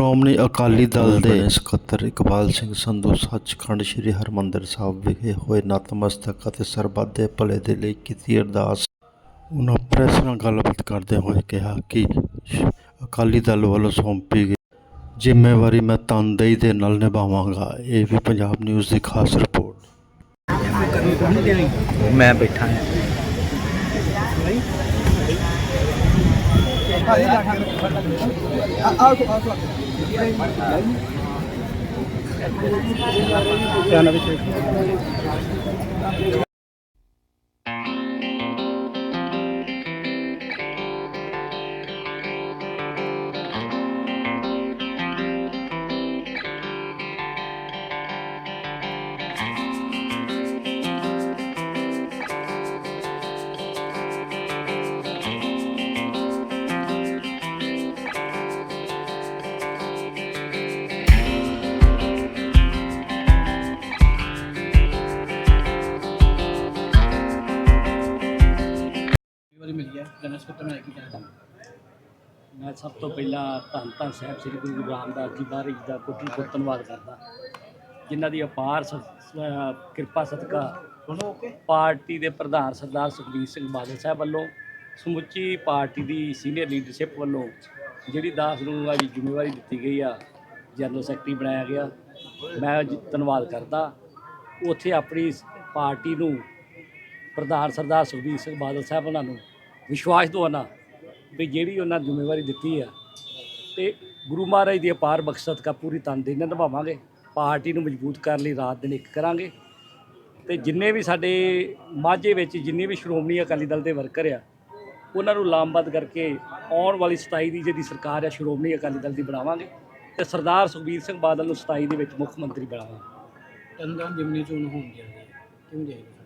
ਸ਼੍ਰੋਮਣੀ ਅਕਾਲੀ ਦਲ ਦੇ ਸਕੱਤਰ ਇਕਬਾਲ ਸਿੰਘ ਸੰਧੂ ਸੱਚਖੰਡ ਸ੍ਰੀ ਹਰਿਮੰਦਰ ਸਾਹਿਬ ਵਿਖੇ ਹੋਏ ਨਤਮਸਤਕ ਅਤੇ ਸਰਬੱਤ ਦੇ ਭਲੇ ਦੇ ਲਈ ਕੀਤੀ ਅਰਦਾਸ। ਉਹਨਾਂ ਪ੍ਰੈਸ ਨਾਲ ਗੱਲਬਾਤ ਕਰਦੇ ਹੋਏ ਕਿਹਾ ਕਿ ਅਕਾਲੀ ਦਲ ਵੱਲੋਂ ਸੌਂਪੀ ਗਈ ਜ਼ਿੰਮੇਵਾਰੀ ਮੈਂ ਤਨਦੇਹੀ ਦੇ ਨਾਲ ਨਿਭਾਵਾਂਗਾ। ਇਹ ਵੀ ਪੰਜਾਬ ਨਿਊਜ਼ ਦੀ ਖਾਸ ਰਿਪੋਰਟ। ਮੈਂ ਬੈਠਾ ਹਾਂ। ਵਾਰੀ ਮਿਲੀ ਹੈ ਗਣੇਸ਼ ਪੁੱਤਰ ਮੈਂ ਕੀ ਕਹਿਣਾ ਮੈਂ ਸਭ ਤੋਂ ਪਹਿਲਾਂ ਧੰਨ ਧੰਨ ਸਾਹਿਬ ਸ੍ਰੀ ਗੁਰੂ ਰਾਮਦਾਸ ਜੀ ਮਹਾਰਾਜ ਦਾ ਕੋਟੀ ਕੋਟ ਧੰਨਵਾਦ ਕਰਦਾ। ਜਿਨ੍ਹਾਂ ਦੀ ਅਪਾਰ ਕਿਰਪਾ ਸਦਕਾ ਪਾਰਟੀ ਦੇ ਪ੍ਰਧਾਨ ਸਰਦਾਰ ਸੁਖਬੀਰ ਸਿੰਘ ਬਾਦਲ ਸਾਹਿਬ ਵੱਲੋਂ ਸਮੁੱਚੀ ਪਾਰਟੀ ਦੀ ਸੀਨੀਅਰ ਲੀਡਰਸ਼ਿਪ ਵੱਲੋਂ ਜਿਹੜੀ ਦਾਸ ਨੂੰ ਅੱਜ ਜ਼ਿੰਮੇਵਾਰੀ ਦਿੱਤੀ ਗਈ ਆ ਜਨਰਲ ਸੈਕਟਰੀ ਬਣਾਇਆ ਗਿਆ ਮੈਂ ਧੰਨਵਾਦ ਕਰਦਾ। ਉੱਥੇ ਆਪਣੀ ਪਾਰਟੀ ਨੂੰ ਪ੍ਰਧਾਨ ਸਰਦਾਰ ਸੁਖਬੀਰ ਸਿੰਘ ਬਾਦਲ ਸਾਹਿਬ ਉਹਨਾਂ ਨੂੰ ਵਿਸ਼ਵਾਸ ਦਵਾਉਣਾ ਵੀ ਜਿਹੜੀ ਉਹਨਾਂ ਜ਼ਿੰਮੇਵਾਰੀ ਦਿੱਤੀ ਆ, ਤੇ ਗੁਰੂ ਮਹਾਰਾਜ ਦੀ ਅਪਾਰ ਬਖਸ਼ਤ ਕਾ ਪੂਰੀ ਤਨਦੇਹੀ ਨਿਭਾਵਾਂਗੇ, ਪਾਰਟੀ ਨੂੰ ਮਜ਼ਬੂਤ ਕਰਨ ਲਈ ਰਾਤ ਦਿਨ ਇੱਕ ਕਰਾਂਗੇ। ਤੇ ਜਿੰਨੇ ਵੀ ਸਾਡੇ ਮਾਝੇ ਵਿੱਚ ਜਿੰਨੇ ਵੀ ਸ਼੍ਰੋਮਣੀ ਅਕਾਲੀ ਦਲ ਦੇ ਵਰਕਰ ਆ, ਉਹਨਾਂ ਨੂੰ ਲਾਮਬੱਧ ਕਰਕੇ ਆਉਣ ਵਾਲੀ 27 ਦੀ ਜਿਹੜੀ ਸਰਕਾਰ ਆ, ਸ਼੍ਰੋਮਣੀ ਅਕਾਲੀ ਦਲ ਦੀ ਬਣਾਵਾਂਗੇ ਤੇ ਸਰਦਾਰ ਸੁਖਬੀਰ ਸਿੰਘ ਬਾਦਲ ਨੂੰ 27 ਦੇ ਵਿੱਚ ਮੁੱਖ ਮੰਤਰੀ ਬਣਾਵਾਂਗੇ। ਤੰਦਾਂ ਜਿਮਨੀ ਚੋਣ ਹੋਣ ਜਾ ਹੈ ਕਿਉਂ ਜਾਏਗੀ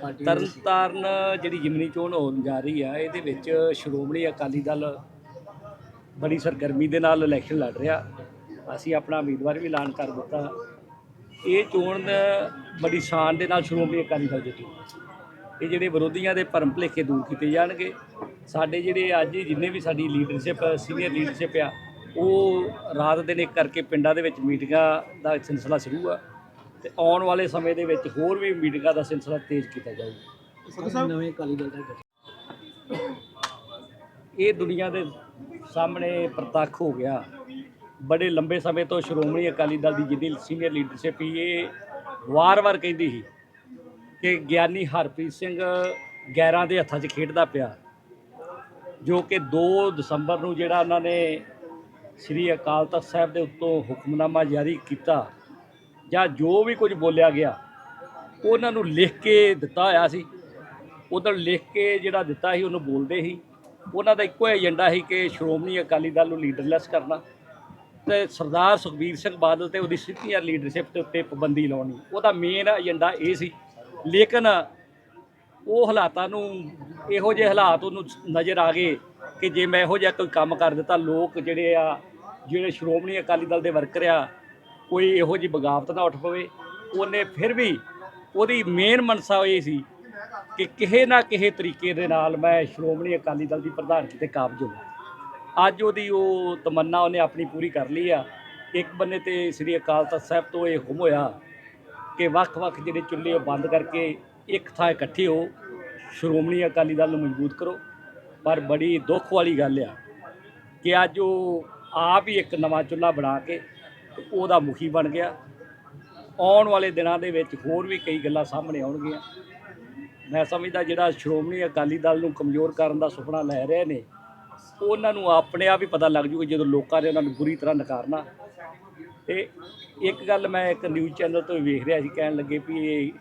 ਪਾਰਟੀ ਤਰਨ ਤਾਰਨ ਜਿਹੜੀ ਜਿਮਨੀ ਚੋਣ ਹੋਣ ਜਾ ਰਹੀ ਆ, ਇਹਦੇ ਵਿੱਚ ਸ਼੍ਰੋਮਣੀ ਅਕਾਲੀ ਦਲ ਬੜੀ ਸਰਗਰਮੀ ਦੇ ਨਾਲ ਇਲੈਕਸ਼ਨ ਲੜ ਰਿਹਾ। ਅਸੀਂ ਆਪਣਾ ਉਮੀਦਵਾਰ ਵੀ ਐਲਾਨ ਕਰ ਦਿੱਤਾ। ਇਹ ਚੋਣ ਬੜੀ ਸ਼ਾਨ ਦੇ ਨਾਲ ਸ਼੍ਰੋਮਣੀ ਅਕਾਲੀ ਦਲ ਜਿੱਤੂ। ਇਹ ਜਿਹੜੇ ਵਿਰੋਧੀਆਂ ਦੇ ਭਰਮ ਭੁਲੇਖੇ ਦੂਰ ਕੀਤੇ ਜਾਣਗੇ। ਸਾਡੇ ਜਿਹੜੇ ਅੱਜ ਜਿੰਨੇ ਵੀ ਸਾਡੀ ਲੀਡਰਸ਼ਿਪ ਸੀਨੀਅਰ ਲੀਡਰਸ਼ਿਪ ਆ, ਉਹ ਰਾਤ ਦਿਨ ਇੱਕ ਕਰਕੇ ਪਿੰਡਾਂ ਦੇ ਵਿੱਚ ਮੀਟਿੰਗਾਂ ਦਾ ਸਿਲਸਿਲਾ ਸ਼ੁਰੂ ਆ। ਤੇ ਆਉਣ ਵਾਲੇ ਸਮੇਂ ਦੇ ਵਿੱਚ ਹੋਰ ਵੀ ਮੀਟਿੰਗਾਂ ਦਾ ਸਿਲਸਿਲਾ ਤੇਜ਼ ਕੀਤਾ ਜਾਊਗਾ ਨਵੇਂ ਅਕਾਲੀ ਦਲ ਦਾ ਇਹ ਦੁਨੀਆ ਦੇ ਸਾਹਮਣੇ ਪ੍ਰਤੱਖ ਹੋ ਗਿਆ। ਬੜੇ ਲੰਬੇ ਸਮੇਂ ਤੋਂ ਸ਼੍ਰੋਮਣੀ ਅਕਾਲੀ ਦਲ ਦੀ ਜਿੰਨੀ ਸੀਨੀਅਰ ਲੀਡਰਸ਼ਿਪ ਸੀ ਇਹ ਵਾਰ-ਵਾਰ ਕਹਿੰਦੀ ਸੀ ਕਿ ਗਿਆਨੀ ਹਰਪ੍ਰੀਤ ਸਿੰਘ ਗੈਰਾਂ ਦੇ ਹੱਥਾਂ 'ਚ ਖੇਡਦਾ ਪਿਆ ਜੋ ਕਿ 2 ਦਸੰਬਰ ਨੂੰ ਜਿਹੜਾ ਉਹਨਾਂ ਨੇ ਸ੍ਰੀ ਅਕਾਲ ਤਖਤ ਸਾਹਿਬ ਦੇ ਉੱਤੋਂ ਹੁਕਮਨਾਮਾ ਜਾਰੀ ਕੀਤਾ ਜਾਂ ਜੋ ਵੀ ਕੁਝ ਬੋਲਿਆ ਗਿਆ, ਉਹਨਾਂ ਨੂੰ ਲਿਖ ਕੇ ਦਿੱਤਾ ਹੋਇਆ ਸੀ। ਉਧਰ ਲਿਖ ਕੇ ਜਿਹੜਾ ਦਿੱਤਾ ਸੀ, ਉਹਨੂੰ ਬੋਲਦੇ ਸੀ। ਉਹਨਾਂ ਦਾ ਇੱਕੋ ਏਜੰਡਾ ਸੀ ਕਿ ਸ਼੍ਰੋਮਣੀ ਅਕਾਲੀ ਦਲ ਨੂੰ ਲੀਡਰਲੈਸ ਕਰਨਾ ਤੇ ਸਰਦਾਰ ਸੁਖਬੀਰ ਸਿੰਘ ਬਾਦਲ ਤੇ ਉਹਦੀ ਸੀਨੀਅਰ ਲੀਡਰਸ਼ਿਪ ਦੇ ਉੱਤੇ ਪਾਬੰਦੀ ਲਾਉਣੀ। ਉਹਦਾ ਮੇਨ ਏਜੰਡਾ ਇਹ ਸੀ। ਲੇਕਿਨ ਉਹ ਹਾਲਾਤਾਂ ਨੂੰ, ਇਹੋ ਜਿਹੇ ਹਾਲਾਤ ਉਹਨੂੰ ਨਜ਼ਰ ਆ ਗਏ ਕਿ ਜੇ ਮੈਂ ਇਹੋ ਜਿਹਾ ਕੋਈ ਕੰਮ ਕਰ ਦਿੱਤਾ, ਲੋਕ ਜਿਹੜੇ ਆ, ਜਿਹੜੇ ਸ਼੍ਰੋਮਣੀ ਅਕਾਲੀ ਦਲ ਦੇ ਵਰਕਰ ਆ ਕੋਈ ਇਹੋ ਜਿਹੀ ਬਗਾਵਤ ਨਾ ਉੱਠ ਪਵੇ। ਉਹਨੇ ਫਿਰ ਵੀ ਉਹਦੀ ਮੇਨ ਮਨਸਾ ਇਹ ਸੀ ਕਿ ਕਿਸੇ ਨਾ ਕਿਸੇ ਤਰੀਕੇ ਦੇ ਨਾਲ ਮੈਂ ਸ਼੍ਰੋਮਣੀ ਅਕਾਲੀ ਦਲ ਦੀ ਪ੍ਰਧਾਨਗੀ ਤੇ ਕਾਬਜ ਹੋਵਾਂ ਅੱਜ ਉਹਦੀ ਉਹ ਤਮੰਨਾ ਉਹਨੇ ਆਪਣੀ ਪੂਰੀ ਕਰ ਲਈ ਆ। ਇੱਕ ਬੰਨੇ ਤੇ ਸ੍ਰੀ ਅਕਾਲ ਤਖਤ ਸਾਹਿਬ ਤੋਂ ਇਹ ਹੁਕਮ ਹੋਇਆ ਕਿ ਵੱਖ-ਵੱਖ ਜਿਹੜੇ ਚੁੱਲ੍ਹੇ ਉਹ ਬੰਦ ਕਰਕੇ ਇੱਕ ਥਾਂ ਇਕੱਠੇ ਹੋ, ਸ਼੍ਰੋਮਣੀ ਅਕਾਲੀ ਦਲ ਨੂੰ ਮਜ਼ਬੂਤ ਕਰੋ। ਪਰ ਬੜੀ ਦੁੱਖ ਵਾਲੀ ਗੱਲ ਆ ਕਿ ਅੱਜ ਉਹ ਆਪ ਹੀ ਇੱਕ ਨਵਾਂ ਚੁੱਲ੍ਹਾ ਬਣਾ ਕੇ ਤੇ ਉਹਦਾ ਮੁਖੀ ਬਣ ਗਿਆ। ਆਉਣ ਵਾਲੇ ਦਿਨਾਂ ਦੇ ਵਿੱਚ ਹੋਰ ਵੀ ਕਈ ਗੱਲਾਂ ਸਾਹਮਣੇ ਆਉਣਗੀਆਂ। ਮੈਂ ਸਮਝਦਾ ਜਿਹੜਾ ਸ਼੍ਰੋਮਣੀ ਅਕਾਲੀ ਦਲ ਨੂੰ ਕਮਜ਼ੋਰ ਕਰਨ ਦਾ ਸੁਪਨਾ ਲੈ ਰਹੇ ਨੇ, ਉਹਨਾਂ ਨੂੰ ਆਪਣੇ ਆਪ ਹੀ ਪਤਾ ਲੱਗ ਜੂਗਾ ਜਦੋਂ ਲੋਕਾਂ ਨੇ ਉਹਨਾਂ ਨੂੰ ਬੁਰੀ ਤਰ੍ਹਾਂ ਨਕਾਰਨਾ। ਤੇ ਇੱਕ ਗੱਲ ਮੈਂ ਇੱਕ ਨਿਊਜ਼ ਚੈਨਲ ਤੋਂ ਵੇਖ ਰਿਹਾ ਸੀ, ਕਹਿਣ ਲੱਗੇ ਵੀ ਇਹ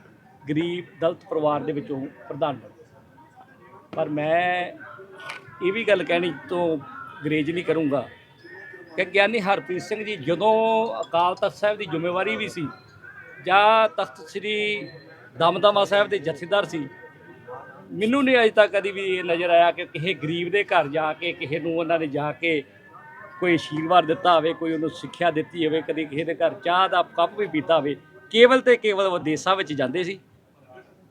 ਗਰੀਬ, ਦਲਤ ਪਰਿਵਾਰ ਦੇ ਵਿੱਚੋਂ ਪ੍ਰਧਾਨ ਪਰ ਮੈਂ ਇਹ ਵੀ ਗੱਲ ਕਹਿਣੀ ਤੋਂ ਗਰੇਜ ਨਹੀਂ ਕਰੂੰਗਾ ਕਿ ਗਿਆਨੀ ਹਰਪ੍ਰੀਤ ਸਿੰਘ ਜੀ ਜਦੋਂ ਅਕਾਲ ਤਖਤ ਸਾਹਿਬ ਦੀ ਜ਼ਿੰਮੇਵਾਰੀ ਵੀ ਸੀ ਜਾਂ ਤਖਤ ਸ੍ਰੀ ਦਮਦਮਾ ਸਾਹਿਬ ਦੇ ਜਥੇਦਾਰ ਸੀ, ਮੈਨੂੰ ਨਹੀਂ ਅਜੇ ਤੱਕ ਕਦੀ ਵੀ ਇਹ ਨਜ਼ਰ ਆਇਆ ਕਿ ਕਿਸੇ ਗਰੀਬ ਦੇ ਘਰ ਜਾ ਕੇ, ਕਿਸੇ ਨੂੰ ਉਹਨਾਂ ਨੇ ਜਾ ਕੇ ਕੋਈ ਆਸ਼ੀਰਵਾਦ ਦਿੱਤਾ ਹੋਵੇ, ਕੋਈ ਉਹਨੂੰ ਸਿੱਖਿਆ ਦਿੱਤੀ ਹੋਵੇ, ਕਦੀ ਕਿਸੇ ਦੇ ਘਰ ਚਾਹ ਦਾ ਕੱਪ ਵੀ ਪੀਤਾ ਹੋਵੇ, ਕੇਵਲ ਤੇ ਕੇਵਲ ਵਿਦੇਸ਼ਾਂ ਵਿੱਚ ਜਾਂਦੇ ਸੀ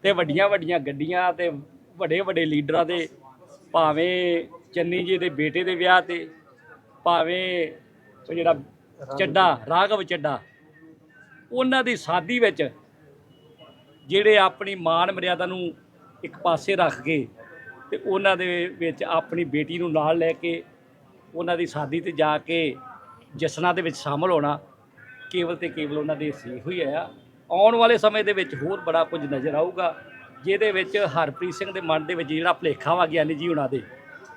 ਤੇ ਵੱਡੀਆਂ ਵੱਡੀਆਂ ਗੱਡੀਆਂ ਤੇ ਵੱਡੇ ਵੱਡੇ ਲੀਡਰਾਂ ਦੇ ਭਾਵੇਂ ਚੰਨੀ ਜੀ ਦੇ ਬੇਟੇ ਦੇ ਵਿਆਹ ਤੇ ਭਾਵੇਂ ਉਹ ਜਿਹੜਾ ਚੱਡਾ ਰਾਘਵ ਚੱਡਾ ਉਹਨਾਂ ਦੀ ਸਾਦੀ ਵਿੱਚ ਜਿਹੜੇ ਆਪਣੀ ਮਾਨ ਮਰਿਆਦਾ ਨੂੰ ਇੱਕ ਪਾਸੇ ਰੱਖ ਕੇ ਤੇ ਉਹਨਾਂ ਦੇ ਵਿੱਚ ਆਪਣੀ ਬੇਟੀ ਨੂੰ ਨਾਲ ਲੈ ਕੇ ਉਹਨਾਂ ਦੀ ਸਾਦੀ ਤੇ ਜਾ ਕੇ ਜਸ਼ਨਾਂ ਦੇ ਵਿੱਚ ਸ਼ਾਮਲ ਹੋਣਾ ਕੇਵਲ ਤੇ ਕੇਵਲ ਉਹਨਾਂ ਦੇ ਸੀ ਹੋਈ ਆ ਆਉਣ ਵਾਲੇ ਸਮੇਂ ਦੇ ਵਿੱਚ ਹੋਰ ਬੜਾ ਕੁਝ ਨਜ਼ਰ ਆਊਗਾ ਜਿਹਦੇ ਵਿੱਚ ਹਰਪ੍ਰੀਤ ਸਿੰਘ ਦੇ ਮਨ ਦੇ ਵਿੱਚ ਜਿਹੜਾ ਭੁਲੇਖਾ ਵਾ ਗਿਆਨੀ ਜੀ ਉਹਨਾਂ ਦੇ।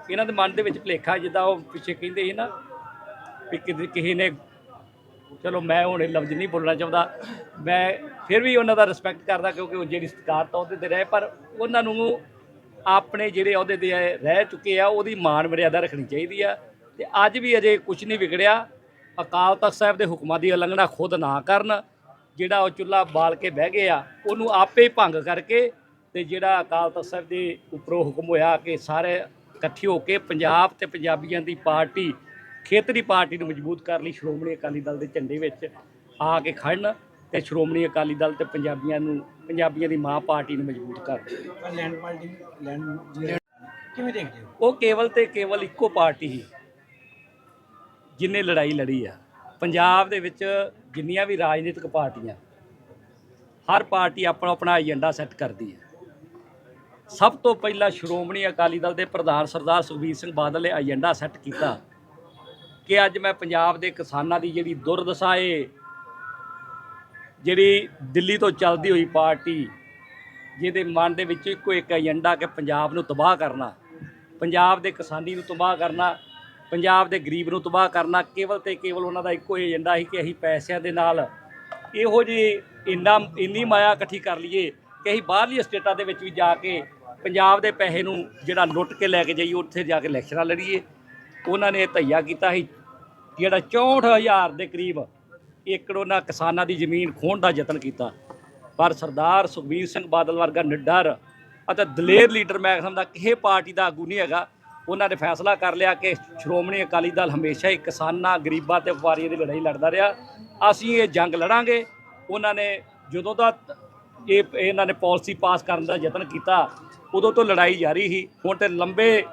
ਇਹਨਾਂ ਦੇ ਮਨ ਦੇ ਵਿੱਚ ਭੁਲੇਖਾ ਜਿੱਦਾਂ ਉਹ ਪਿੱਛੇ ਕਹਿੰਦੇ ਸੀ ਨਾ ਵੀ ਕਿਤੇ ਕਿਸੇ ਨੇ, ਚਲੋ ਮੈਂ ਹੁਣ ਇਹ ਲਫ਼ਜ਼ ਨਹੀਂ ਬੋਲਣਾ ਚਾਹੁੰਦਾ, ਮੈਂ ਫਿਰ ਵੀ ਉਹਨਾਂ ਦਾ ਰਿਸਪੈਕਟ ਕਰਦਾ ਕਿਉਂਕਿ ਉਹ ਜਿਹੜੀ ਸਤਿਕਾਰਤ ਉਹਦੇ ਤੇ ਰਹੇ, ਪਰ ਉਹਨਾਂ ਨੂੰ ਆਪਣੇ ਜਿਹੜੇ ਅਹੁਦੇ ਤੇ ਰਹਿ ਚੁੱਕੇ ਆ, ਉਹਦੀ ਮਾਣ ਮਰਿਆਦਾ ਰੱਖਣੀ ਚਾਹੀਦੀ ਆ ਤੇ ਅੱਜ ਵੀ ਅਜੇ ਕੁਝ ਨਹੀਂ ਵਿਗੜਿਆ। ਅਕਾਲ ਤਖਤ ਸਾਹਿਬ ਦੇ ਹੁਕਮਾਂ ਦੀ ਉਲੰਘਣਾ ਖੁਦ ਨਾ ਕਰਨ, ਜਿਹੜਾ ਉਹ ਚੁੱਲ੍ਹਾ ਬਾਲ ਕੇ ਬਹਿ ਗਏ ਆ ਉਹਨੂੰ ਆਪੇ ਭੰਗ ਕਰਕੇ ਤੇ ਜਿਹੜਾ ਅਕਾਲ ਤਖਤ ਸਾਹਿਬ ਦੇ ਉੱਪਰੋਂ ਹੁਕਮ ਹੋਇਆ ਕਿ ਸਾਰੇ ਇਕੱਠੇ ਹੋ ਕੇ ਪੰਜਾਬ ਤੇ ਪੰਜਾਬੀਆਂ ਦੀ ਪਾਰਟੀ ਖੇਤਰੀ ਪਾਰਟੀ ਨੂੰ ਮਜ਼ਬੂਤ ਕਰਨ ਲਈ ਸ਼੍ਰੋਮਣੀ ਅਕਾਲੀ ਦਲ ਦੇ ਝੰਡੇ ਵਿੱਚ ਆ ਕੇ ਖੜਨ ਤੇ ਸ਼੍ਰੋਮਣੀ ਅਕਾਲੀ ਦਲ ਤੇ ਪੰਜਾਬੀਆਂ ਨੂੰ ਪੰਜਾਬੀਆਂ ਦੀ ਮਾਂ ਪਾਰਟੀ ਨੂੰ ਮਜ਼ਬੂਤ ਕਰਨ। ਪਰ ਲੈਂਡ ਪਾਰਟੀ ਲੈਂਡ ਲੈਂਡ- ਕਿਵੇਂ ਦੇਖਦੇ ਹੋ? ਉਹ ਕੇਵਲ ਤੇ ਕੇਵਲ ਇੱਕੋ ਪਾਰਟੀ ਹੀ ਜਿਨੇ ਲੜਾਈ ਲੜੀ ਆ। ਪੰਜਾਬ ਦੇ ਵਿੱਚ ਜਿੰਨੀਆਂ ਵੀ ਰਾਜਨੀਤਿਕ ਪਾਰਟੀਆਂ ਹਰ ਪਾਰਟੀ ਆਪਣਾ ਆਪਣਾ ਏਜੰਡਾ ਸੈੱਟ ਕਰਦੀ ਹੈ ਸਭ ਤੋਂ ਪਹਿਲਾਂ ਸ਼੍ਰੋਮਣੀ ਅਕਾਲੀ ਦਲ ਦੇ ਪ੍ਰਧਾਨ ਸਰਦਾਰ ਸੁਖਬੀਰ ਸਿੰਘ ਬਾਦਲ ਨੇ ਏਜੰਡਾ ਸੈੱਟ ਕੀਤਾ ਕਿ ਅੱਜ ਮੈਂ ਪੰਜਾਬ ਦੇ ਕਿਸਾਨਾਂ ਦੀ ਜਿਹੜੀ ਦੁਰਦਸ਼ਾ ਏ, ਜਿਹੜੀ ਦਿੱਲੀ ਤੋਂ ਚੱਲਦੀ ਹੋਈ ਪਾਰਟੀ, ਜਿਹਦੇ ਮਨ ਦੇ ਵਿੱਚ ਇੱਕੋ ਇੱਕ ਏਜੰਡਾ ਕਿ ਪੰਜਾਬ ਨੂੰ ਤਬਾਹ ਕਰਨਾ, ਪੰਜਾਬ ਦੇ ਕਿਸਾਨੀ ਨੂੰ ਤਬਾਹ ਕਰਨਾ, ਪੰਜਾਬ ਦੇ ਗਰੀਬ ਨੂੰ ਤਬਾਹ ਕਰਨਾ, ਕੇਵਲ ਤੇ ਕੇਵਲ ਉਹਨਾਂ ਦਾ ਇੱਕੋ ਏਜੰਡਾ ਸੀ ਕਿ ਅਸੀਂ ਪੈਸਿਆਂ ਦੇ ਨਾਲ ਇਹੋ ਜਿਹੀ ਇੰਨਾ, ਇੰਨੀ ਮਾਇਆ ਇਕੱਠੀ ਕਰ ਲਈਏ ਕਿ ਅਸੀਂ ਬਾਹਰਲੀ ਸਟੇਟਾਂ ਦੇ ਵਿੱਚ ਵੀ ਜਾ ਕੇ ਪੰਜਾਬ ਦੇ ਪੈਸੇ ਨੂੰ ਜਿਹੜਾ ਲੁੱਟ ਕੇ ਲੈ ਕੇ ਜਾਈਏ ਉੱਥੇ ਜਾ ਕੇ ਇਲੈਕਸ਼ਨਾਂ ਲੜੀਏ। ਉਹਨਾਂ ਨੇ ਇਹ ਧਈਆ ਕੀਤਾ ਸੀ, ਜਿਹੜਾ 64000 ਦੇ ਕਰੀਬ ਏਕੜ ਉਹਨਾਂ ਕਿਸਾਨਾਂ ਦੀ ਜ਼ਮੀਨ ਖੋਹਣ ਦਾ ਯਤਨ ਕੀਤਾ। ਪਰ ਸਰਦਾਰ ਸੁਖਬੀਰ ਸਿੰਘ ਬਾਦਲ ਵਰਗਾ ਨਿਡਰ ਅਤੇ ਦਲੇਰ ਲੀਡਰ ਮੈਂ ਸਮਝਦਾ ਕਿਸੇ ਪਾਰਟੀ ਦਾ ਆਗੂ ਨਹੀਂ ਹੈਗਾ। ਉਹਨਾਂ ਨੇ ਫੈਸਲਾ ਕਰ ਲਿਆ ਕਿ ਸ਼੍ਰੋਮਣੀ ਅਕਾਲੀ ਦਲ ਹਮੇਸ਼ਾ ਹੀ ਕਿਸਾਨਾਂ, ਗਰੀਬਾਂ ਤੇ ਵਪਾਰੀਆਂ ਦੀ ਲੜਾਈ ਲੜਦਾ ਰਿਹਾ। ਅਸੀਂ ਇਹ ਜੰਗ ਲੜਾਂਗੇ। ਉਹਨਾਂ ਨੇ ਜਦੋਂ ਦਾ ਇਹ ਇਹਨਾਂ ਨੇ ਪਾਲਿਸੀ ਪਾਸ ਕਰਨ ਦਾ ਯਤਨ ਕੀਤਾ, ਉਦੋਂ ਤੋਂ ਲੜਾਈ ਜਾਰੀ ਸੀ। ਹੁਣ ਤੇ ਲੰਬੇ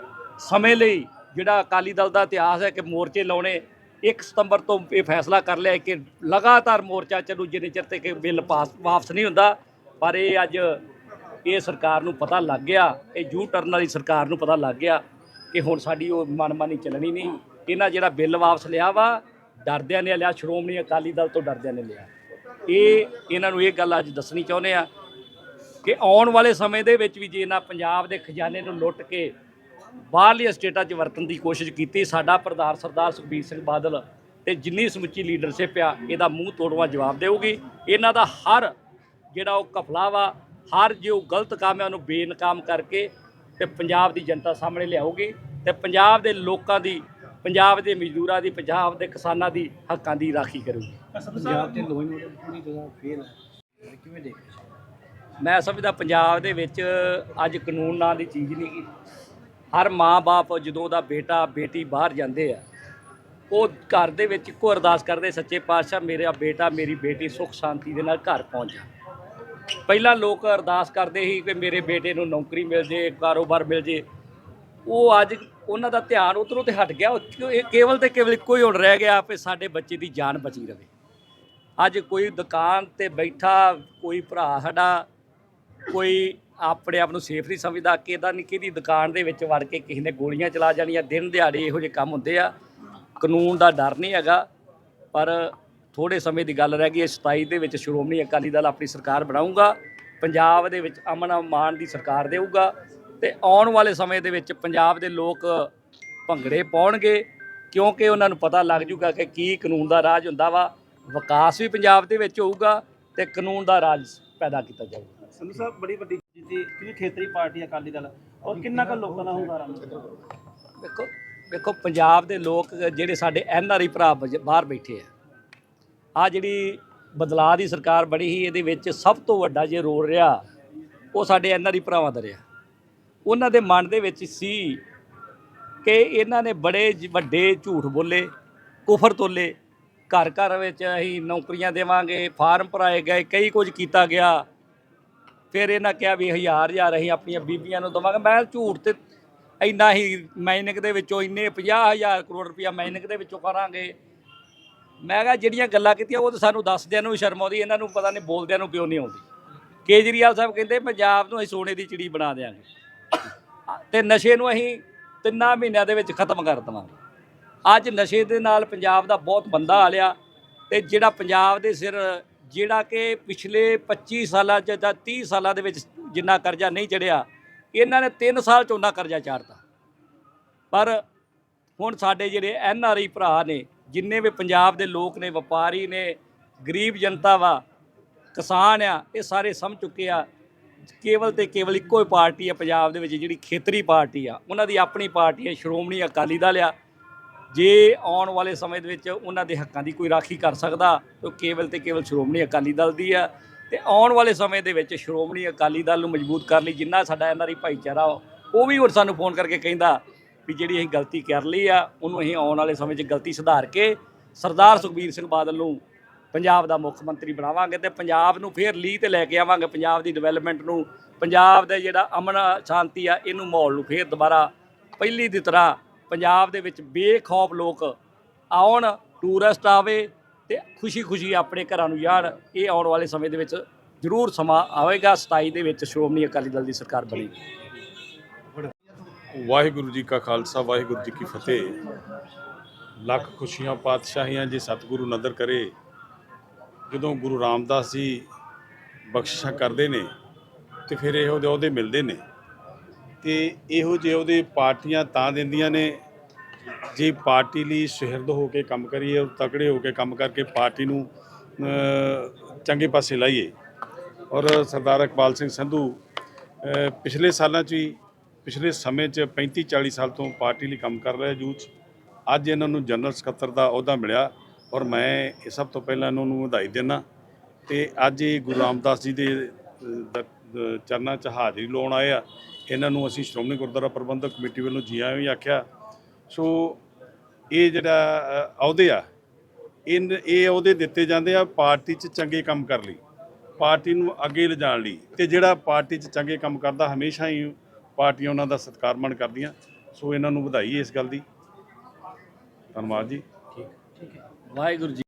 ਸਮੇਂ ਲਈ ਜਿਹੜਾ ਅਕਾਲੀ ਦਲ ਦਾ ਇਤਿਹਾਸ ਹੈ ਕਿ ਮੋਰਚੇ ਲਾਉਣੇ 1 ਸਤੰਬਰ ਤੋਂ ਇਹ ਫੈਸਲਾ ਕਰ ਲਿਆ ਕਿ ਲਗਾਤਾਰ ਮੋਰਚਾ ਚੱਲੂ, ਜਿੰਨੇ ਚਿਰ ਤੱਕ ਇਹ ਬਿੱਲ ਪਾਸ, ਵਾਪਸ ਨਹੀਂ ਹੁੰਦਾ। ਪਰ ਇਹ ਅੱਜ ਇਹ ਸਰਕਾਰ ਨੂੰ ਪਤਾ ਲੱਗ ਗਿਆ, ਇਹ ਜੂ ਟਰਨ ਵਾਲੀ ਸਰਕਾਰ ਨੂੰ ਪਤਾ ਲੱਗ ਗਿਆ ਕਿ ਹੁਣ ਸਾਡੀ ਉਹ ਮਨਮਾਨੀ ਚੱਲਣੀ ਨਹੀਂ। ਇਹਨਾਂ ਜਿਹੜਾ ਬਿੱਲ ਵਾਪਸ ਲਿਆ ਵਾ, ਡਰਦਿਆਂ ਨੇ ਲਿਆ, ਸ਼੍ਰੋਮਣੀ ਅਕਾਲੀ ਦਲ ਤੋਂ ਡਰਦਿਆਂ ਨੇ ਲਿਆ। ਇਹ ਇਹਨਾਂ ਨੂੰ ਇਹ ਗੱਲ ਅੱਜ ਦੱਸਣੀ ਚਾਹੁੰਦੇ ਆ ਕਿ ਆਉਣ ਵਾਲੇ ਸਮੇਂ ਦੇ ਵਿੱਚ ਵੀ ਜੇ ਇਹਨਾਂ ਪੰਜਾਬ ਦੇ ਖਜ਼ਾਨੇ ਨੂੰ ਲੁੱਟ ਕੇ ਬਾਹਰਲੀ ਸਟੇਟਾਂ 'ਚ ਵਰਤਣ ਦੀ ਕੋਸ਼ਿਸ਼ ਕੀਤੀ, ਸਾਡਾ ਪ੍ਰਧਾਨ ਸਰਦਾਰ ਸੁਖਬੀਰ ਸਿੰਘ ਬਾਦਲ ਤੇ ਜਿੰਨੀ ਸਮੁੱਚੀ ਲੀਡਰਸ਼ਿਪ ਆ, ਇਹਦਾ ਮੂੰਹ ਤੋੜਵਾ ਜਵਾਬ ਦੇਊਗੀ। ਇਹਨਾਂ ਦਾ ਹਰ ਜਿਹੜਾ ਉਹ ਕਫਲਾ ਵਾ, ਹਰ ਜੋ ਗਲਤ ਕੰਮ ਹੈ ਉਹਨੂੰ ਬੇਨਕਾਮ ਕਰਕੇ ਤੇ ਪੰਜਾਬ ਦੀ ਜਨਤਾ ਸਾਹਮਣੇ ਲਿਆਊਗੀ ਤੇ ਪੰਜਾਬ ਦੇ ਲੋਕਾਂ ਦੀ ਪੰਜਾਬ ਦੇ ਮਜ਼ਦੂਰਾਂ ਦੀ ਪੰਜਾਬ ਦੇ ਕਿਸਾਨਾਂ ਦੀ ਹੱਕਾਂ ਦੀ ਰਾਖੀ ਕਰੂਗੀ। ਪੰਜਾਬ ਤੇ ਲੋਨ ਮੋਡਲ ਪੂਰੀ ਤਰ੍ਹਾਂ ਫੇਲ ਹੈ ਕਿਵੇਂ ਦੇਖਦੇ ਹੋ? ਮੈਂ ਸਮਝਦਾ ਪੰਜਾਬ ਦੇ ਵਿੱਚ ਅੱਜ ਕਾਨੂੰਨ ਨਾਂ ਦੀ ਚੀਜ਼ ਨਹੀਂ ਗੀ। ਹਰ ਮਾਂ-ਬਾਪ ਜਦੋਂ ਉਹਦਾ ਬੇਟਾ ਬੇਟੀ ਬਾਹਰ ਜਾਂਦੇ ਆ ਉਹ ਘਰ ਦੇ ਵਿੱਚ ਇੱਕੋ ਅਰਦਾਸ ਕਰਦੇ ਸੱਚੇ ਪਾਤਸ਼ਾਹ ਮੇਰਾ ਬੇਟਾ ਮੇਰੀ ਬੇਟੀ ਸੁੱਖ ਸ਼ਾਂਤੀ ਦੇ ਨਾਲ ਘਰ ਪਹੁੰਚ ਜਾ। ਪਹਿਲਾਂ ਲੋਕ ਅਰਦਾਸ ਕਰਦੇ ਸੀ ਕਿ ਮੇਰੇ ਬੇਟੇ ਨੂੰ ਨੌਕਰੀ ਮਿਲ ਜੇ ਕਾਰੋਬਾਰ ਮਿਲ ਜੇ। ਉਹ ਅੱਜ ਉਹਨਾਂ ਦਾ ਧਿਆਨ ਉਧਰੋਂ ਤੇ ਹਟ ਗਿਆ। ਉਹ ਇਹ ਕੇਵਲ ਤੇ ਕੇਵਲ ਇੱਕੋ ਹੀ ਹੁਣ ਰਹਿ ਗਿਆ ਕਿ ਸਾਡੇ ਬੱਚੇ ਦੀ ਜਾਨ ਬਚੀ ਰਵੇ। ਅੱਜ ਕੋਈ ਦੁਕਾਨ ਤੇ ਬੈਠਾ, ਕੋਈ ਭਰਾ ਸਾਡਾ, ਕੋਈ ਆਪਣੇ ਆਪ ਨੂੰ ਸੇਫ ਨਹੀਂ ਸਮਝਦਾ ਕਿ ਇਹਦਾ ਨਹੀਂ ਕਿਹਦੀ ਦੁਕਾਨ ਦੇ ਵਿੱਚ ਵੜ ਕੇ ਕਿਸੇ ਨੇ ਗੋਲੀਆਂ ਚਲਾ ਜਾਣੀਆਂ। ਦਿਨ ਦਿਹਾੜੇ ਇਹੋ ਜਿਹੇ ਕੰਮ ਹੁੰਦੇ ਆ। ਕਾਨੂੰਨ ਦਾ ਡਰ ਨਹੀਂ ਹੈਗਾ, ਪਰ ਥੋੜੇ ਸਮੇਂ ਦੀ ਗੱਲ ਰਹਿ ਗਈ ਹੈ। 27 ਦੇ ਵਿੱਚ ਸ਼੍ਰੋਮਣੀ ਅਕਾਲੀ ਦਲ ਆਪਣੀ ਸਰਕਾਰ ਬਣਾਊਗਾ। ਪੰਜਾਬ ਦੇ ਵਿੱਚ ਅਮਨ ਅਮਾਨ ਦੀ ਸਰਕਾਰ ਦੇਊਗਾ। ਤੇ ਆਉਣ ਵਾਲੇ ਸਮੇਂ ਦੇ ਵਿੱਚ ਪੰਜਾਬ ਦੇ ਲੋਕ ਭੰਗੜੇ ਪਾਉਣਗੇ ਕਿਉਂਕਿ ਉਹਨਾਂ ਨੂੰ ਪਤਾ ਲੱਗ ਜੂਗਾ ਕਿ ਕੀ ਕਾਨੂੰਨ ਦਾ ਰਾਜ ਹੁੰਦਾ ਵਾ ਵਿਕਾਸ ਵੀ ਪੰਜਾਬ ਦੇ ਵਿੱਚ ਹੋਊਗਾ ਤੇ ਕਾਨੂੰਨ ਦਾ ਰਾਜ ਪੈਦਾ ਕੀਤਾ ਜਾਊਗਾ। ਸੰਧੂ ਸਾਹਿਬ ਬੜੀ ਵੱਡੀ ਜਿੱਤੀ ਕਿਉਂਕਿ ਖੇਤਰੀ ਪਾਰਟੀ ਅਕਾਲੀ ਦਲ ਔਰ ਕਿੰਨਾ ਕੁ ਲੋਕਾਂ ਦਾ ਹੁੰਗਾਰਾ ਵੇਖੋ ਵੇਖੋ ਪੰਜਾਬ ਦੇ ਲੋਕ ਜਿਹੜੇ ਸਾਡੇ ਐਨ ਆਰ ਆਈ ਭਰਾ ਬਾਹਰ ਬੈਠੇ ਆ ਆ ਜਿਹੜੀ ਬਦਲਾਅ ਦੀ ਸਰਕਾਰ ਬਣੀ ਸੀ ਇਹਦੇ ਵਿੱਚ ਸਭ ਤੋਂ ਵੱਡਾ ਜੇ ਰੋਲ ਰਿਹਾ ਉਹ ਸਾਡੇ ਐਨ ਆਰ ਆਈ ਭਰਾਵਾਂ ਦਾ ਰਿਹਾ। ਉਹਨਾਂ ਦੇ ਮਨ ਦੇ ਵਿੱਚ ਸੀ ਕਿ ਇਹਨਾਂ ਨੇ ਬੜੇ ਵੱਡੇ ਝੂਠ ਬੋਲੇ, ਕੁਫਰ ਤੋਲੇ। ਘਰ ਘਰ ਵਿੱਚ ਅਸੀਂ ਨੌਕਰੀਆਂ ਦੇਵਾਂਗੇ, ਫਾਰਮ ਭਰਾਏ ਗਏ, ਕਈ ਕੁਝ ਕੀਤਾ ਗਿਆ। ਫਿਰ ਇਹਨਾਂ ਕਿਹਾ ਵੀ ਹਜ਼ਾਰ ਹਜ਼ਾਰ ਅਸੀਂ ਆਪਣੀਆਂ ਬੀਬੀਆਂ ਨੂੰ ਦਵਾਂਗੇ। ਮੈਂ ਝੂਠ ਤੇ ਇੰਨਾ ਹੀ ਮਾਈਨਿੰਗ ਦੇ ਵਿੱਚੋਂ ਇੰਨੇ 50000 ਕਰੋੜ ਰੁਪਇਆ ਮਾਈਨਿੰਗ ਦੇ ਵਿੱਚੋਂ ਕਰਾਂਗੇ। ਮੈਂ ਕਿਹਾ ਜਿਹੜੀਆਂ ਗੱਲਾਂ ਕੀਤੀਆਂ ਉਹ ਤਾਂ ਸਾਨੂੰ ਦੱਸਦਿਆਂ ਨੂੰ ਵੀ ਸ਼ਰਮ ਆਉਂਦੀ, ਇਹਨਾਂ ਨੂੰ ਪਤਾ ਨਹੀਂ ਬੋਲਦਿਆਂ ਨੂੰ ਕਿਉਂ ਨਹੀਂ ਆਉਂਦੀ। ਕੇਜਰੀਵਾਲ ਸਾਹਿਬ ਕਹਿੰਦੇ, ਪੰਜਾਬ ਨੂੰ ਅਸੀਂ ਸੋਨੇ ਦੀ ਚਿੜੀ ਬਣਾ ਦਿਆਂਗੇ। ਤੇ ਨਸ਼ੇ ਨੂੰ ਅਸੀਂ ਤਿੰਨਾਂ ਮਹੀਨਿਆਂ ਦੇ ਵਿੱਚ ਖਤਮ ਕਰ ਦੇਵਾਂਗੇ। ਅੱਜ ਨਸ਼ੇ ਦੇ ਨਾਲ ਪੰਜਾਬ ਦਾ ਬਹੁਤ ਬੰਦਾ ਆ ਲਿਆ ਤੇ ਜਿਹੜਾ ਪੰਜਾਬ ਦੇ ਸਿਰ, ਜਿਹੜਾ ਕਿ ਪਿਛਲੇ 25 ਸਾਲਾਂ ਚ ਜਾਂ 30 ਸਾਲਾਂ ਦੇ ਵਿੱਚ ਜਿੰਨਾ ਕਰਜ਼ਾ ਨਹੀਂ ਚੜਿਆ, ਇਹਨਾਂ ਨੇ 3 ਸਾਲ ਚ ਉਹਨਾਂ ਕਰਜ਼ਾ ਚਾੜਤਾ। ਪਰ ਹੁਣ ਸਾਡੇ ਜਿਹੜੇ ਐਨ ਆਰ ਆਈ ਭਰਾ ਨੇ, ਜਿੰਨੇ ਵੀ ਪੰਜਾਬ ਦੇ ਲੋਕ ਨੇ, ਵਪਾਰੀ ਨੇ, ਗਰੀਬ ਜਨਤਾ ਵਾ, ਕਿਸਾਨ ਆ, ਇਹ ਸਾਰੇ ਸਮਝ ਚੁੱਕੇ ਆ ਕੇਵਲ ਤੇ ਕੇਵਲ ਇੱਕੋ ਹੀ ਪਾਰਟੀ ਆ ਪੰਜਾਬ ਦੇ ਵਿੱਚ, ਜਿਹੜੀ ਖੇਤਰੀ ਪਾਰਟੀ ਆ। ਉਹਨਾਂ ਦੀ ਆਪਣੀ ਪਾਰਟੀ ਹੈ ਸ਼੍ਰੋਮਣੀ ਅਕਾਲੀ ਦਲ ਆ। ਜੇ ਆਉਣ ਵਾਲੇ ਸਮੇਂ ਦੇ ਵਿੱਚ ਉਹਨਾਂ ਦੇ ਹੱਕਾਂ ਦੀ ਕੋਈ ਰਾਖੀ ਕਰ ਸਕਦਾ, ਤਾਂ ਕੇਵਲ ਤੇ ਕੇਵਲ ਸ਼੍ਰੋਮਣੀ ਅਕਾਲੀ ਦਲ ਦੀ ਆ। ਤੇ ਆਉਣ ਵਾਲੇ ਸਮੇਂ ਦੇ ਵਿੱਚ ਸ਼੍ਰੋਮਣੀ ਅਕਾਲੀ ਦਲ ਨੂੰ ਮਜ਼ਬੂਤ ਕਰਨ ਲਈ, ਜਿੰਨਾ ਸਾਡਾ ਐਨਆਰਆਈ ਭਾਈਚਾਰਾ, ਉਹ ਵੀ ਹੁਣ ਸਾਨੂੰ ਫੋਨ ਕਰਕੇ ਕਹਿੰਦਾ ਵੀ ਜਿਹੜੀ ਅਸੀਂ ਗਲਤੀ ਕਰ ਲਈ ਆ, ਉਹਨੂੰ ਅਸੀਂ ਆਉਣ ਵਾਲੇ ਸਮੇਂ 'ਚ ਗਲਤੀ ਸੁਧਾਰ ਕੇ ਸਰਦਾਰ ਸੁਖਬੀਰ ਸਿੰਘ ਬਾਦਲ ਨੂੰ ਪੰਜਾਬ ਦਾ ਮੁੱਖ ਮੰਤਰੀ ਬਣਾਵਾਂਗੇ ਤੇ ਪੰਜਾਬ ਨੂੰ ਫੇਰ ਲੀਹ ਤੇ ਲੈ ਕੇ ਆਵਾਂਗੇ। ਪੰਜਾਬ ਦੀ ਡਿਵੈਲਪਮੈਂਟ ਨੂੰ, ਪੰਜਾਬ ਦਾ ਜਿਹੜਾ ਅਮਨ ਸ਼ਾਂਤੀ ਆ, ਇਹਨੂੰ ਮਾਹੌਲ ਨੂੰ ਫੇਰ ਦੁਬਾਰਾ ਪਹਿਲੀ ਦੀ ਤਰ੍ਹਾਂ ਪੰਜਾਬ ਦੇ ਵਿੱਚ ਬੇਖੌਫ ਲੋਕ ਆਉਣ ਟੂਰਿਸਟ ਆਵੇ ਤੇ ਖੁਸ਼ੀ-ਖੁਸ਼ੀ ਆਪਣੇ ਘਰਾਂ ਨੂੰ ਜਾਣ ਇਹ ਆਉਣ ਵਾਲੇ ਸਮੇਂ ਦੇ ਵਿੱਚ ਜ਼ਰੂਰ ਸਮਾਂ ਆਵੇਗਾ। 27 ਦੇ ਵਿੱਚ ਸ਼੍ਰੋਮਣੀ ਅਕਾਲੀ ਦਲ ਦੀ ਸਰਕਾਰ ਬਣੇਗੀ ਵਾਹਿਗੁਰੂ ਜੀ ਕਾ ਖਾਲਸਾ, ਵਾਹਿਗੁਰੂ ਜੀ ਕੀ ਫਤਿਹ। ਲੱਖ ਖੁਸ਼ੀਆਂ, ਪਾਤਸ਼ਾਹੀਆਂ ਜੇ ਸਤਿਗੁਰੂ ਨਦਰ ਕਰੇ ਜਦੋਂ ਗੁਰੂ ਰਾਮਦਾਸ ਜੀ ਬਖਸ਼ਿਸ਼ਾਂ ਕਰਦੇ ਨੇ ਤੇ ਫਿਰ ਇਹੋ ਜਿਹੇ ਉਹਦੇ ਮਿਲਦੇ ਨੇ, ਤੇ ਇਹੋ ਜਿਹੇ ਉਹਦੇ ਪਾਰਟੀਆਂ ਤਾਂ ਦਿੰਦੀਆਂ ਨੇ ਜੇ ਪਾਰਟੀ ਲਈ ਸੁਹਿਰਦ ਹੋ ਕੇ ਕੰਮ ਕਰੀਏ ਔਰ ਤਕੜੇ ਹੋ ਕੇ ਕੰਮ ਕਰਕੇ ਪਾਰਟੀ ਨੂੰ ਚੰਗੇ ਪਾਸੇ ਲਾਈਏ ਔਰ ਸਰਦਾਰ ਇਕਬਾਲ ਸਿੰਘ ਸੰਧੂ ਪਿਛਲੇ ਸਾਲਾਂ 'ਚ ਹੀ, ਪਿਛਲੇ ਸਮੇਂ 'ਚ 35 40 ਸਾਲ ਤੋਂ ਪਾਰਟੀ ਲਈ ਕੰਮ ਕਰ ਰਿਹਾ ਜੂਥ 'ਚ। ਅੱਜ ਇਹਨਾਂ ਨੂੰ ਜਨਰਲ ਸਕੱਤਰ ਦਾ ਅਹੁਦਾ ਮਿਲਿਆ ਔਰ ਮੈਂ ਇਹ ਸਭ ਤੋਂ ਪਹਿਲਾਂ ਇਹਨਾਂ ਨੂੰ ਵਧਾਈ ਦਿੰਦਾ ਤੇ ਅੱਜ ਇਹ ਗੁਰੂ ਰਾਮਦਾਸ ਜੀ ਦੇ ਚਰਨਾਂ 'ਚ ਹਾਜ਼ਰੀ ਲਾਉਣ ਆਏ ਆ। ਇਹਨਾਂ ਨੂੰ ਅਸੀਂ ਸ਼੍ਰੋਮਣੀ ਗੁਰਦੁਆਰਾ ਪ੍ਰਬੰਧਕ ਕਮੇਟੀ ਵੱਲੋਂ ਜੀ ਆਇਆਂ ਵੀ ਆਖਿਆ। ਸੋ ਇਹ ਜਿਹੜਾ ਅਹੁਦੇ ਆ ਇਨ ਇਹ ਅਹੁਦੇ ਦਿੱਤੇ ਜਾਂਦੇ ਆ ਪਾਰਟੀ 'ਚ ਚੰਗੇ ਕੰਮ ਕਰ ਲਈ, ਪਾਰਟੀ ਨੂੰ ਅੱਗੇ ਲਿਜਾਣ ਲਈ। ਤੇ ਜਿਹੜਾ ਪਾਰਟੀ 'ਚ ਚੰਗੇ ਕੰਮ ਕਰਦਾ, ਹਮੇਸ਼ਾ ਹੀ ਪਾਰਟੀਆਂ ਉਹਨਾਂ ਦਾ ਸਤਿਕਾਰ ਮਾਣ ਕਰਦੀਆਂ। ਸੋ ਇਹਨਾਂ ਨੂੰ ਵਧਾਈ ਇਸ ਗੱਲ ਦੀ। ਧੰਨਵਾਦ ਜੀ। ਵਾਹਿਗੁਰੂ ਜੀ